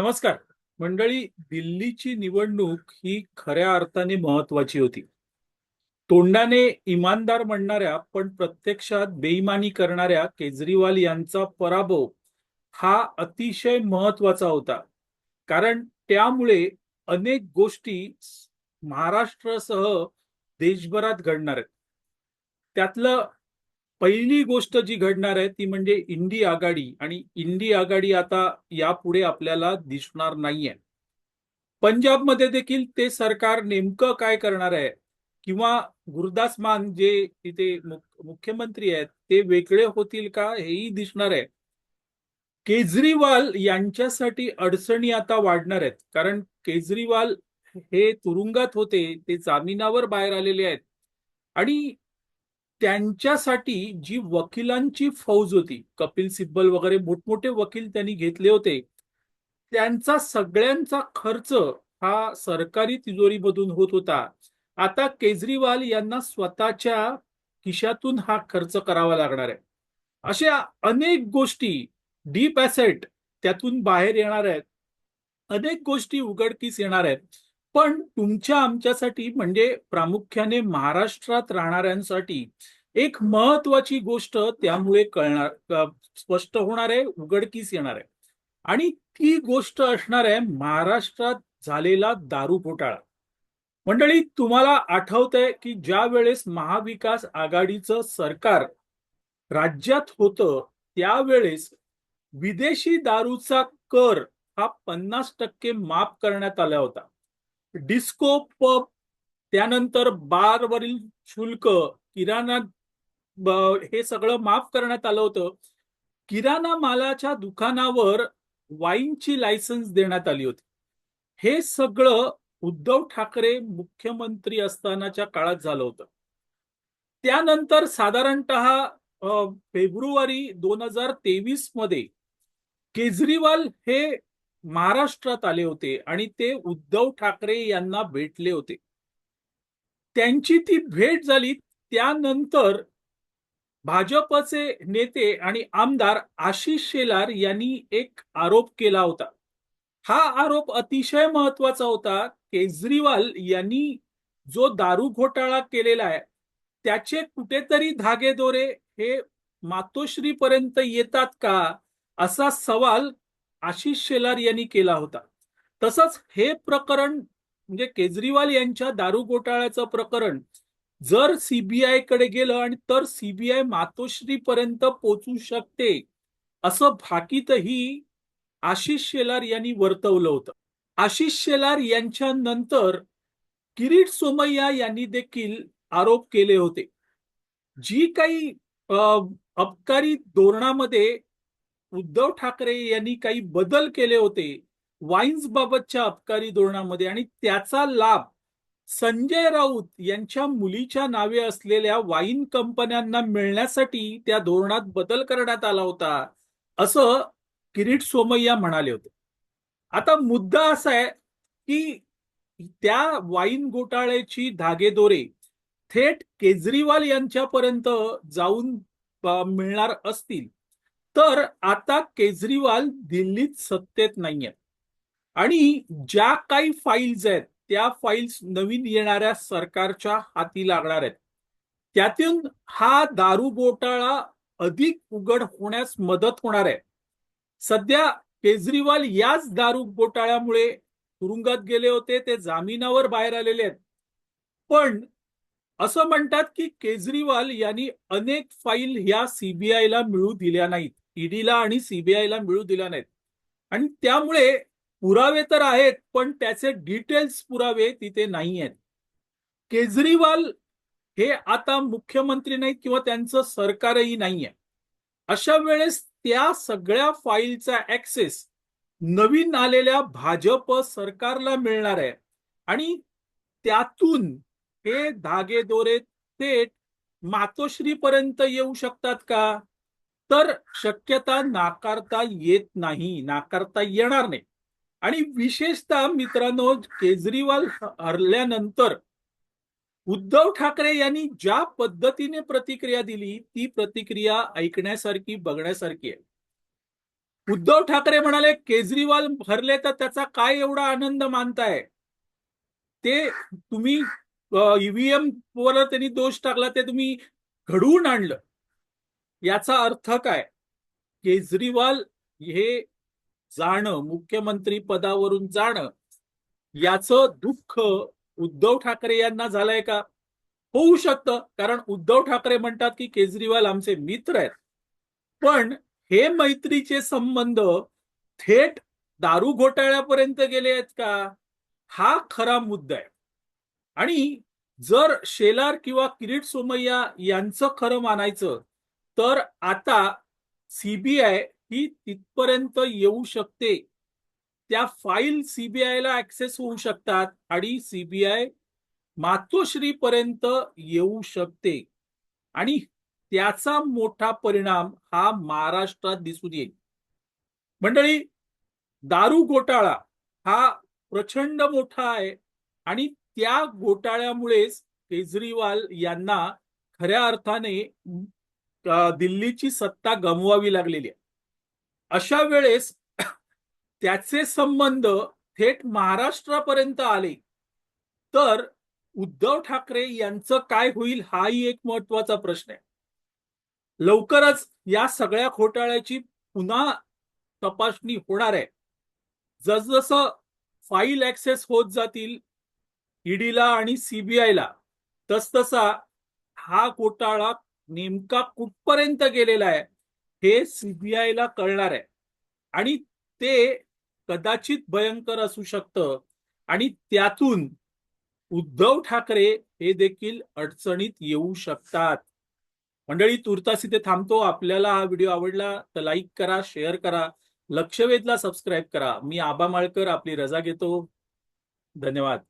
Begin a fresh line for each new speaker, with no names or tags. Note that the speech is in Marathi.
नमस्कार. मंडळी दिल्लीची निवडणूक ही खऱ्या अर्थाने महत्वाची होती. तोंडाने इमानदार म्हणणाऱ्या पण प्रत्यक्षात बेईमानी करणाऱ्या केजरीवाल यांचा पराभव हा अतिशय महत्त्वाचा होता. कारण त्यामुळे अनेक गोष्टी महाराष्ट्रासह देशभरात घडणार आहेत. त्यातलं पहिली गोष्ट जी घडणार आहे ती म्हणजे इंडी आघाडी. आणि इंडी आघाडी आता यापुढे आपल्याला दिसणार नाहीये. पंजाबमध्ये देखील ते सरकार नेमकं काय करणार आहे? किंवा गुरुदास मान जे तिथे मुख्यमंत्री आहेत ते वेगळे होतील का? हेही दिसणार आहे. केजरीवाल यांच्यासाठी अडचणी आता वाढणार आहेत. कारण केजरीवाल हे तुरुंगात होते ते जामिनावर बाहेर आलेले आहेत. आणि त्यांच्यासाठी जी वकिलांची फौज होती कपिल सिब्बल वगैरे मोठमोठे वकील त्यांनी घेतले होते त्यांचा सगळ्यांचा खर्च हा सरकारी तिजोरीमधून होत होता. आता केजरीवाल यांना स्वतःच्या खिशातून हा खर्च करावा लागणार आहे. अशा अनेक गोष्टी डीप ॲसेट त्यातून बाहेर येणार आहेत. अनेक गोष्टी उघडकीस येणार आहेत. पण तुमच्या आमच्यासाठी म्हणजे प्रामुख्याने महाराष्ट्रात राहणाऱ्यांसाठी एक महत्वाची गोष्ट त्यामुळे कळणार स्पष्ट होणार आहे उघडकीस येणार आहे. आणि ती गोष्ट असणार आहे महाराष्ट्रात झालेला दारू घोटाळा. मंडळी तुम्हाला आठवतंय की ज्या वेळेस महाविकास आघाडीचं सरकार राज्यात होतं त्यावेळेस विदेशी दारूचा कर हा पन्नास टक्के माफ करण्यात आला होता. डिस्को पब त्यानंतर बारवरील शुल्क किराणा हे सगळं माफ करण्यात आलं होतं. किराणा मालाच्या दुकानावर वाईनची लायसन्स देण्यात आली होती. हे सगळं उद्धव ठाकरे मुख्यमंत्री असतानाच्या काळात झालं होतं. त्यानंतर साधारणत फेब्रुवारी दोन हजार तेवीसमध्ये केजरीवाल हे महाराष्ट्रात आले होते आणि ते उद्धव ठाकरे यांना भेटले होते. त्यांची ती भेट झाली त्यानंतर भाजपचे नेते आणि आमदार आशिष शेलार यांनी एक आरोप केला होता. हा आरोप अतिशय महत्त्वाचा होता. केजरीवाल यांनी जो दारू घोटाळा केलेला आहे त्याचे कुठेतरी धागेदोरे हे मातोश्रीपर्यंत येतात का असा सवाल आशिष शेलार यांनी केला होता. तसंच हे प्रकरण म्हणजे केजरीवाल यांच्या दारू घोटाळ्याचं प्रकरण जर सीबीआयकडे गेलं आणि तर सीबीआय मातोश्री पर्यंत पोचू शकते असं भाकीतही आशिष शेलार यांनी वर्तवलं होतं. आशिष शेलार यांच्या नंतर किरीट सोमय्या यांनी देखील आरोप केले होते. जी काही अबकारी धोरणामध्ये उद्धव ठाकरे यांनी काही बदल केले होते वाईन्स बाबतच्या अबकारी धोरणामध्ये आणि त्याचा लाभ संजय राऊत यांच्या मुलीच्या नावे असलेल्या वाईन कंपन्यांना मिळण्यासाठी त्या धोरणात बदल करण्यात आला होता असं किरीट सोमय्या म्हणाले होते. आता मुद्दा असा आहे की त्या वाईन घोटाळ्याची धागेदोरे थेट केजरीवाल यांच्यापर्यंत जाऊन मिळणार असतील. तर आता केजरीवाल दिल्लीत सत्तेत नाहीयेत. आणि ज्या काही फाईल्स आहेत त्या फाईल्स नवीन येणाऱ्या सरकारच्या हाती लागणार आहेत. त्यातून हा दारू घोटाळा अधिक उघड होण्यास मदत होणार आहे. सध्या केजरीवाल याच दारू घोटाळ्यामुळे तुरुंगात गेले होते ते जामिनावर बाहेर आलेले आहेत. पण असं म्हणतात की केजरीवाल यांनी अनेक फाईल ह्या सीबीआयला मिळू दिल्या नाहीत. ईडीला आणि सीबीआयला मिळू दिल्या नाहीत. आणि त्यामुळे पुरावे तर आहेत पण त्याचे डिटेल्स पुरावे तिथे नाही आहेत. केजरीवाल हे आता मुख्यमंत्री नाहीत किंवा त्यांचं सरकारही नाहीये. अशा वेळेस त्या सगळ्या फाईलचा ऍक्सेस नवीन आलेल्या भाजप सरकारला मिळणार आहे. आणि त्यातून हे धागेदोरे थेट मातोश्री पर्यंत येऊ शकतात का? तर शक्यता नाकारता येत नाही नाकारता येणार नाही. आणि विशेषतः मित्रांनो केजरीवाल हरल्यानंतर उद्धव ठाकरे यांनी ज्या पद्धतीने प्रतिक्रिया दिली ती प्रतिक्रिया ऐकण्यासारखी बघण्यासारखी आहे. उद्धव ठाकरे म्हणाले केजरीवाल हरले तर त्याचा काय एवढा आनंद मानताय? ते तुम्ही ईव्हीएम वर त्यांनी दोष टाकला ते तुम्ही घडवून आणलं. याचा अर्थ काय? केजरीवाल हे जाणं मुख्यमंत्री पदावरून जाणं याचं दुःख उद्धव ठाकरे यांना झालंय का? होऊ शकतं कारण उद्धव ठाकरे म्हणतात की केजरीवाल आमचे मित्र आहेत. पण हे मैत्रीचे संबंध थेट दारू घोटाळ्यापर्यंत गेले आहेत का? हा खरा मुद्दा आहे. आणि जर शेलार किंवा किरीट सोमय्या यांचं खरं मानायचं तर आता सीबीआय ही तिथपर्यंत येऊ शकते. त्या फाईल सीबीआयला ऍक्सेस होऊ शकतात आणि सीबीआय मातोश्री पर्यंत येऊ शकते. आणि त्याचा मोठा परिणाम हा महाराष्ट्रात दिसून येईल. मंडळी दारू घोटाळा हा प्रचंड मोठा आहे आणि त्या घोटाळ्यामुळेच केजरीवाल यांना खऱ्या अर्थाने दिल्लीची सत्ता गमवावी लागलेली आहे. अशा वेळेस त्याचे संबंध थेट महाराष्ट्रापर्यंत आले तर उद्धव ठाकरे यांचं काय होईल हाही एक महत्त्वाचा प्रश्न आहे. लवकरच या सगळ्या घोटाळ्याची पुन्हा तपासणी होणार आहे. जसजसं फाईल ऍक्सेस होत जातील ईडीला आणि सीबीआयला तसतसा हा घोटाळा नेमका कुठपर्यंत गेलेला आहे हे सीबीआयला कळणार आहे. आणि ते कदाचित भयंकर असू शकतं आणि त्यातून उद्धव ठाकरे हे देखील अडचणीत येऊ शकतात. मंडळी तुर्तास इथे थांबतो. आपल्याला हा व्हिडिओ आवडला तर लाईक करा शेअर करा लक्षवेधला सबस्क्राईब करा. मी आबा माळकर आपली रजा घेतो. धन्यवाद.